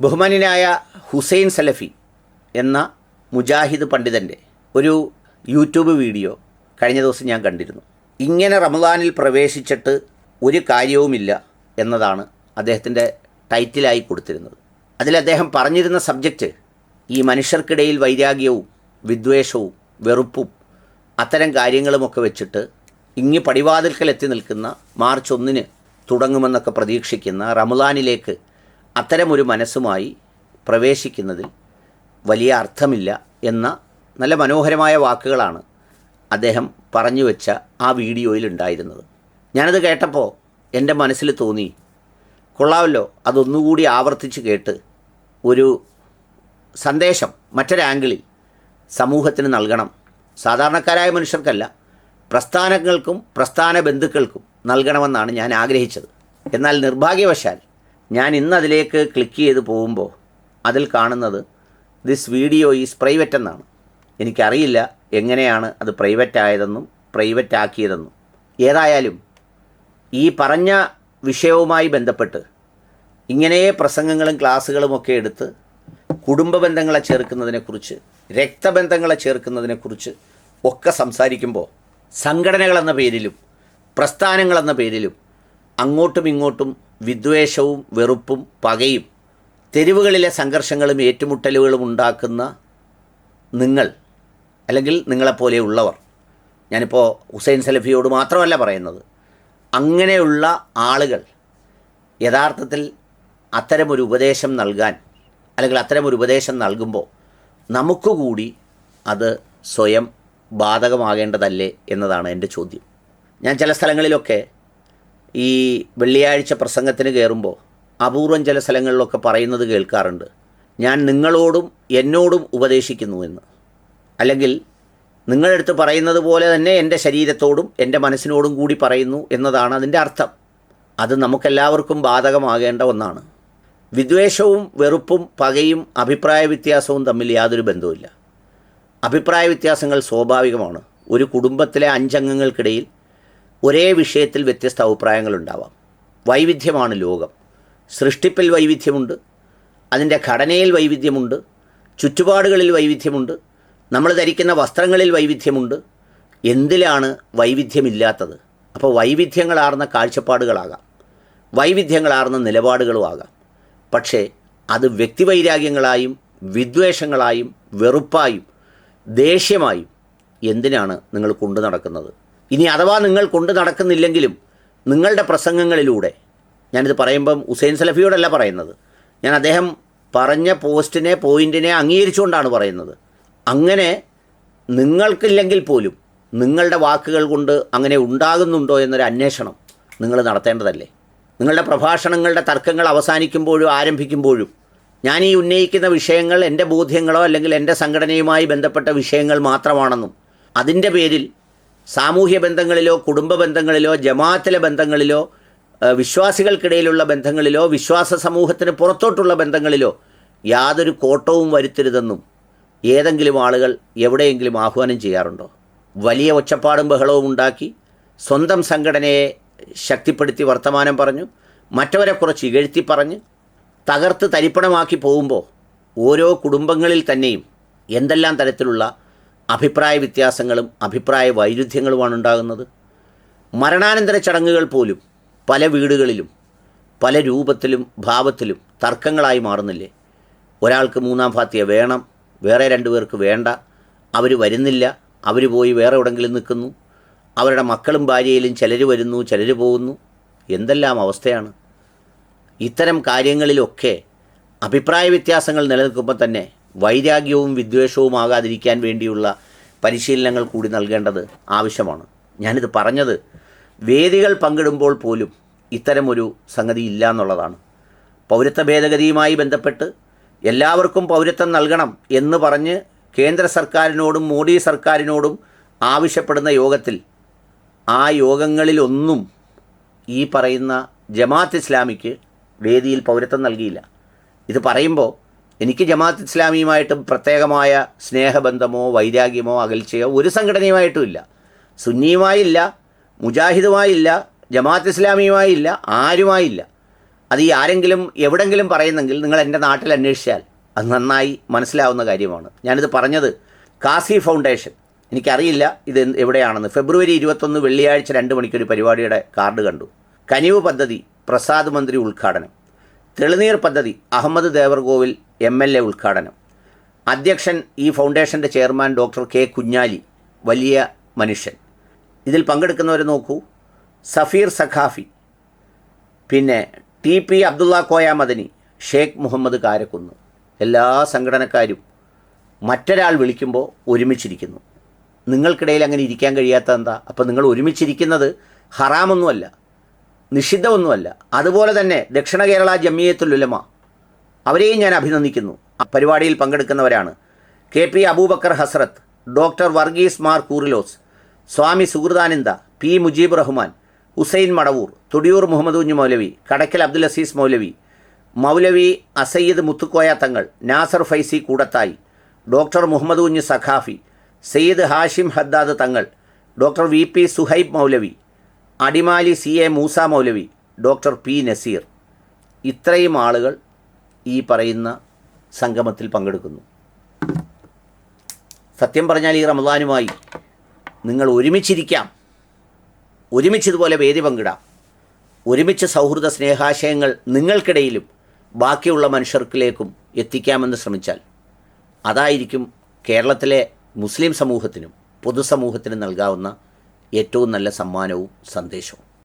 ബഹുമാന്യനായ ഹുസൈൻ സലഫി എന്ന മുജാഹിദ് പണ്ഡിതന്റെ ഒരു യൂട്യൂബ് വീഡിയോ കഴിഞ്ഞ ദിവസം ഞാൻ കണ്ടിരുന്നു. ഇങ്ങനെ റമദാനിൽ പ്രവേശിച്ചിട്ട് ഒരു കാര്യവുമില്ല എന്നതാണ് അദ്ദേഹത്തിന്റെ ടൈറ്റിലായി കൊടുത്തിരുന്നത്. അതിൽ അദ്ദേഹം പറഞ്ഞിരുന്ന സബ്ജക്റ്റ് ഈ മനുഷ്യർക്കിടയിൽ വൈരാഗ്യവും വിദ്വേഷവും വെറുപ്പും അത്തരം കാര്യങ്ങളുമൊക്കെ വെച്ചിട്ട് ഇങ്ങി പടിവാതിൽക്കൽ എത്തി നിൽക്കുന്ന മാർച്ച് ഒന്നിന് തുടങ്ങുമെന്നൊക്കെ പ്രതീക്ഷിക്കുന്ന റമദാനിലേക്ക് അത്തരമൊരു മനസ്സുമായി പ്രവേശിക്കുന്നതിൽ വലിയ അർത്ഥമില്ല എന്ന നല്ല മനോഹരമായ വാക്കുകളാണ് അദ്ദേഹം പറഞ്ഞു വെച്ച ആ വീഡിയോയിൽ ഉണ്ടായിരുന്നത്. ഞാനത് കേട്ടപ്പോൾ എന്റെ മനസ്സിൽ തോന്നി കൊള്ളാമല്ലോ അതൊന്നുകൂടി ആവർത്തിച്ച് കേട്ട് ഒരു സന്ദേശം മറ്റൊരാംഗിളിൽ സമൂഹത്തിന് നൽകണം. സാധാരണക്കാരായ മനുഷ്യർക്കല്ല പ്രസ്ഥാനങ്ങൾക്കും പ്രസ്ഥാന ബന്ധുക്കൾക്കും നൽകണമെന്നാണ് ഞാൻ ആഗ്രഹിച്ചത്. എന്നാൽ നിർഭാഗ്യവശാൽ ഞാൻ ഇന്ന് അതിലേക്ക് ക്ലിക്ക് ചെയ്ത് പോകുമ്പോൾ അതിൽ കാണുന്നത് ദിസ് വീഡിയോ ഈസ് പ്രൈവറ്റ് എന്നാണ്. എനിക്കറിയില്ല എങ്ങനെയാണ് അത് പ്രൈവറ്റ് ആയതെന്നും പ്രൈവറ്റ് ആക്കിയതെന്നും. ഏതായാലും ഈ പറഞ്ഞ വിഷയവുമായി ബന്ധപ്പെട്ട് ഇങ്ങനെ പ്രസംഗങ്ങളും ക്ലാസ്സുകളുമൊക്കെ എടുത്ത് കുടുംബ ബന്ധങ്ങളെ ചേർക്കുന്നതിനെക്കുറിച്ച് രക്തബന്ധങ്ങളെ ചേർക്കുന്നതിനെക്കുറിച്ച് ഒക്കെ സംസാരിക്കുമ്പോൾ സംഘടനകളെന്ന പേരിലും പ്രസ്ഥാനങ്ങളെന്ന പേരിലും അങ്ങോട്ടും ഇങ്ങോട്ടും വിദ്വേഷവും വെറുപ്പും പകയും തെരുവുകളിലെ സംഘർഷങ്ങളും ഏറ്റുമുട്ടലുകളും ഉണ്ടാക്കുന്ന നിങ്ങൾ അല്ലെങ്കിൽ നിങ്ങളെപ്പോലെയുള്ളവർ ഞാനിപ്പോൾ ഹുസൈൻ സലഫിയോട് മാത്രമല്ല പറയുന്നത്. അങ്ങനെയുള്ള ആളുകൾ യഥാർത്ഥത്തിൽ അത്തരമൊരു ഉപദേശം നൽകാൻ അല്ലെങ്കിൽ അത്തരമൊരു ഉപദേശം നൽകുമ്പോൾ നമുക്ക് കൂടി അത് സ്വയം ബാധകമാകേണ്ടതല്ലേ എന്നതാണ് എന്റെ ചോദ്യം. ഞാൻ ചില സ്ഥലങ്ങളിലൊക്കെ ഈ വെള്ളിയാഴ്ച പ്രസംഗത്തിന് കയറുമ്പോൾ അപൂർവം ചില സ്ഥലങ്ങളിലൊക്കെ പറയുന്നത് കേൾക്കാറുണ്ട്. ഞാൻ നിങ്ങളോടും എന്നോടും ഉപദേശിക്കുന്നു എന്ന്. അല്ലെങ്കിൽ നിങ്ങളെടുത്ത് പറയുന്നത് പോലെ തന്നെ എന്റെ ശരീരത്തോടും എന്റെ മനസ്സിനോടും കൂടി പറയുന്നു എന്നതാണ് അതിന്റെ അർത്ഥം. അത് നമുക്കെല്ലാവർക്കും ബാധകമാകേണ്ട ഒന്നാണ്. വിദ്വേഷവും വെറുപ്പും പകയും അഭിപ്രായ വ്യത്യാസവും തമ്മിൽ യാതൊരു ബന്ധവുമില്ല. അഭിപ്രായ വ്യത്യാസങ്ങൾ സ്വാഭാവികമാണ്. ഒരു കുടുംബത്തിലെ അഞ്ചംഗങ്ങൾക്കിടയിൽ ഒരേ വിഷയത്തിൽ വ്യത്യസ്ത അഭിപ്രായങ്ങളുണ്ടാവാം. വൈവിധ്യമാണ് ലോകം. സൃഷ്ടിപ്പിൽ വൈവിധ്യമുണ്ട്. അതിന്റെ ഘടനയിൽ വൈവിധ്യമുണ്ട്. ചുറ്റുപാടുകളിൽ വൈവിധ്യമുണ്ട്. നമ്മൾ ധരിക്കുന്ന വസ്ത്രങ്ങളിൽ വൈവിധ്യമുണ്ട്. എന്തിലാണ് വൈവിധ്യമില്ലാത്തത്? അപ്പോൾ വൈവിധ്യങ്ങളാർന്ന കാഴ്ചപ്പാടുകളാകാം. വൈവിധ്യങ്ങളാർന്ന നിലപാടുകളും ആകാം പക്ഷേ അത് വ്യക്തിവൈരാഗ്യങ്ങളായും വിദ്വേഷങ്ങളായും വെറുപ്പായും ദേഷ്യമായും എന്തിനാണ് നിങ്ങൾ കൊണ്ടു നടക്കുന്നത്? ഇനി അഥവാ നിങ്ങൾ കൊണ്ടു നടക്കുന്നില്ലെങ്കിലും നിങ്ങളുടെ പ്രസംഗങ്ങളിലൂടെ ഞാനിത് പറയുമ്പം ഹുസൈൻ സലഫിയോടല്ല പറയുന്നത്. ഞാൻ അദ്ദേഹം പറഞ്ഞ പോസ്റ്റിനെ പോയിന്റിനെ അംഗീകരിച്ചുകൊണ്ടാണ് പറയുന്നത്. അങ്ങനെ നിങ്ങൾക്കില്ലെങ്കിൽ പോലും നിങ്ങളുടെ വാക്കുകൾ കൊണ്ട് അങ്ങനെ ഉണ്ടാകുന്നുണ്ടോ എന്നൊരു അന്വേഷണം നിങ്ങൾ നടത്തേണ്ടതല്ലേ? നിങ്ങളുടെ പ്രഭാഷണങ്ങളുടെ തർക്കങ്ങൾ അവസാനിക്കുമ്പോഴും ആരംഭിക്കുമ്പോഴും ഞാൻ ഈ ഉന്നയിക്കുന്ന വിഷയങ്ങൾ എന്റെ ബോധ്യങ്ങളോ അല്ലെങ്കിൽ എന്റെ സംഘടനയുമായി ബന്ധപ്പെട്ട വിഷയങ്ങൾ മാത്രമാണെന്നും അതിന്റെ പേരിൽ സാമൂഹ്യ ബന്ധങ്ങളിലോ കുടുംബ ബന്ധങ്ങളിലോ ജമാഅത്തിലെ ബന്ധങ്ങളിലോ വിശ്വാസികൾക്കിടയിലുള്ള ബന്ധങ്ങളിലോ വിശ്വാസ സമൂഹത്തിന് പുറത്തോട്ടുള്ള ബന്ധങ്ങളിലോ യാതൊരു കോട്ടവും വരുത്തരുതെന്നും ഏതെങ്കിലും ആളുകൾ എവിടെയെങ്കിലും ആഹ്വാനം ചെയ്യാറുണ്ടോ? വലിയ ഒച്ചപ്പാടും ബഹളവും ഉണ്ടാക്കി സ്വന്തം സംഘടനയെ ശക്തിപ്പെടുത്തി വർത്തമാനം പറഞ്ഞു മറ്റവരെ കുറച്ച് ഇകഴ്ത്തി പറഞ്ഞ് തകർത്ത് തരിപ്പണമാക്കി പോകുമ്പോൾ ഓരോ കുടുംബങ്ങളിൽ തന്നെയും എന്തെല്ലാം തരത്തിലുള്ള അഭിപ്രായ വ്യത്യാസങ്ങളും അഭിപ്രായ വൈരുദ്ധ്യങ്ങളുമാണ് ഉണ്ടാകുന്നത്. മരണാനന്തര ചടങ്ങുകൾ പോലും പല വീടുകളിലും പല രൂപത്തിലും ഭാവത്തിലും തർക്കങ്ങളായി മാറുന്നില്ലേ? ഒരാൾക്ക് മൂന്നാം ഫാത്തിയ വേണം വേറെ രണ്ടുപേർക്ക് വേണ്ട അവർ വരുന്നില്ല അവർ പോയി വേറെ എവിടെങ്കിലും നിൽക്കുന്നു അവരുടെ മക്കളും ഭാര്യയിലും ചിലർ വരുന്നു ചിലർ പോകുന്നു എന്തെല്ലാം അവസ്ഥയാണ്? ഇത്തരം കാര്യങ്ങളിലൊക്കെ അഭിപ്രായ വ്യത്യാസങ്ങൾ നിലനിൽക്കുമ്പോൾ തന്നെ വൈരാഗ്യവും വിദ്വേഷവും ആകാതിരിക്കാൻ വേണ്ടിയുള്ള പരിശീലനങ്ങൾ കൂടി നൽകേണ്ടത് ആവശ്യമാണ്. ഞാനിത് പറഞ്ഞത് വേദികൾ പങ്കിടുമ്പോൾ പോലും ഇത്തരമൊരു സംഗതി ഇല്ല എന്നുള്ളതാണ്. പൗരത്വ ഭേദഗതിയുമായി ബന്ധപ്പെട്ട് എല്ലാവർക്കും പൗരത്വം നൽകണം എന്ന് പറഞ്ഞ് കേന്ദ്ര സർക്കാരിനോടും മോഡി സർക്കാരിനോടും ആവശ്യപ്പെടുന്ന യോഗത്തിൽ ആ യോഗങ്ങളിലൊന്നും ഈ പറയുന്ന ജമാഅത്ത് ഇസ്ലാമിക്ക് വേദിയിൽ പൗരത്വം നൽകിയില്ല. ഇത് പറയുമ്പോൾ എനിക്ക് ജമാഅത്ത് ഇസ്ലാമിയുമായിട്ട് പ്രത്യേകമായ സ്നേഹബന്ധമോ വൈരാഗ്യമോ അകൽച്ചയോ ഒരു സംഘടനയുമായിട്ടും ഇല്ല. സുന്നിയുമായില്ല മുജാഹിദുമായില്ല ജമാഅത്ത് ഇസ്ലാമിയുമായില്ല ആരുമായില്ല. അത് ഈ ആരെങ്കിലും എവിടെങ്കിലും പറയുന്നെങ്കിൽ നിങ്ങൾ എന്റെ നാട്ടിൽ അന്വേഷിച്ചാൽ അത് നന്നായി മനസ്സിലാവുന്ന കാര്യമാണ്. ഞാനിത് പറഞ്ഞത് കാസി ഫൗണ്ടേഷൻ. എനിക്കറിയില്ല ഇത് എവിടെയാണെന്ന്. ഫെബ്രുവരി ഇരുപത്തൊന്ന് വെള്ളിയാഴ്ച രണ്ട് മണിക്കൊരു പരിപാടിയുടെ കാർഡ് കണ്ടു. കനിവ് പദ്ധതി പ്രസാദ് മന്ത്രി ഉദ്ഘാടനം. തെളിനീർ പദ്ധതി Ahamed Devarkovil M L A ഉദ്ഘാടനം. അധ്യക്ഷൻ ഈ ഫൗണ്ടേഷന്റെ ചെയർമാൻ ഡോക്ടർ കെ കുഞ്ഞാലി വലിയ മനുഷ്യൻ. ഇതിൽ പങ്കെടുക്കുന്നവരെ നോക്കൂ. സഫീർ സഖാഫി പിന്നെ ടി പി അബ്ദുള്ള കോയ മദനി ഷേഖ് മുഹമ്മദ് കാരക്കുന്ന്. എല്ലാ സംഘടനക്കാരും മറ്റൊരാൾ വിളിക്കുമ്പോൾ ഒരുമിച്ചിരിക്കുന്നു. നിങ്ങൾക്കിടയിൽ അങ്ങനെ ഇരിക്കാൻ കഴിയാത്ത എന്താ? അപ്പോൾ നിങ്ങൾ ഒരുമിച്ചിരിക്കുന്നത് ഹറാമൊന്നുമല്ല നിഷിദ്ധമൊന്നുമല്ല. അതുപോലെ തന്നെ ദക്ഷിണ കേരള ജമിയത്തുൽ ഉലമ അവരെയും ഞാൻ അഭിനന്ദിക്കുന്നു. പരിപാടിയിൽ പങ്കെടുക്കുന്നവരാണ് K P Aboobacker Hazrat doctor Varghese Mar Coorilos Swami Suhridananda P Mujeeb Rahman Hussain Madavoor Thudiyoor Muhammad Kunju Moulavi Kadakkal Abdul Azeez Moulavi Moulavi Assayyid Muthukoya Thangal Nasar Faizy Koodathai doctor Muhammad Kunju Saqafi Sayyid Hashim Haddad Thangal doctor V P Suhaib Moulavi Adimali C A Moosa Moulavi doctor P Naseer. ഇത്രയും ആളുകൾ ഈ പറയുന്ന സംഗമത്തിൽ പങ്കെടുക്കുന്നു. സത്യം പറഞ്ഞാൽ ഈ റമദാനുമായി നിങ്ങൾ ഒരുമിച്ചിരിക്കാം. ഒരുമിച്ചതുപോലെ വേദി പങ്കിടാം. ഒരുമിച്ച് സൗഹൃദ സ്നേഹാശയങ്ങൾ നിങ്ങൾക്കിടയിലും ബാക്കിയുള്ള മനുഷ്യർക്കിലേക്കും എത്തിക്കാമെന്ന് ശ്രമിച്ചാൽ അതായിരിക്കും കേരളത്തിലെ മുസ്ലിം സമൂഹത്തിനും പൊതുസമൂഹത്തിനും നൽകാവുന്ന ഏറ്റവും നല്ല സമ്മാനവും സന്ദേശവും.